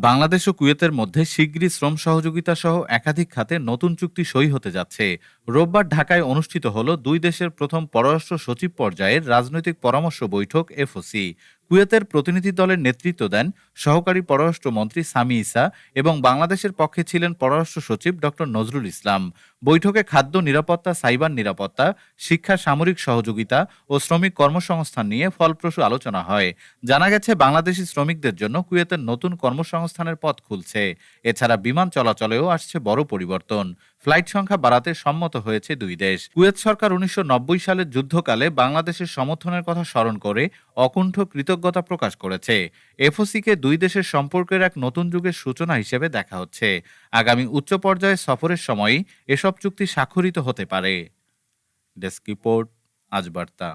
বাংলাদেশ ও কুয়েতের মধ্যে শিগগিরই শ্রম সহযোগিতা সহ একাধিক খাতে নতুন চুক্তি সই হতে যাচ্ছে। রোববার ঢাকায় অনুষ্ঠিত হল দুই দেশের প্রথম পররাষ্ট্র সচিব পর্যায়ের রাজনৈতিক পরামর্শ বৈঠক, এফওসি। কুয়েতের প্রতিনিধি দলের নেতৃত্ব দেন সহকারী পররাষ্ট্রমন্ত্রী সামি ইসা এবং বাংলাদেশের পক্ষে ছিলেন পররাষ্ট্র সচিব ড. নজরুল ইসলাম। বৈঠকে খাদ্য নিরাপত্তা, সাইবার নিরাপত্তা, শিক্ষা, সামরিক সহযোগিতা ও শ্রমিক কর্মসংস্থান নিয়ে ফলপ্রসূ আলোচনা হয়। জানা গেছে, বাংলাদেশি শ্রমিকদের জন্য কুয়েতের নতুন কর্মসংস্থানের পথ খুলছে। এছাড়া বিমান চলাচলেও আসছে বড় পরিবর্তন। ফ্লাইট সংখ্যা বাড়াতে সম্মত হয়েছে দুই দেশ। কুয়েত সরকার উনিশশো নব্বই সালের যুদ্ধকালে বাংলাদেশের সমর্থনের কথা স্মরণ করে অকুণ্ঠ কৃতজ্ঞতা প্রকাশ করেছে। এফওসিকে দুই দেশের সম্পর্কের এক নতুন যুগের সূচনা হিসেবে দেখা হচ্ছে। আগামী উচ্চ পর্যায়ে সফরের সময়ই এসব চুক্তি স্বাক্ষরিত হতে পারে। ডেস্ক রিপোর্ট, আজ বার্তা।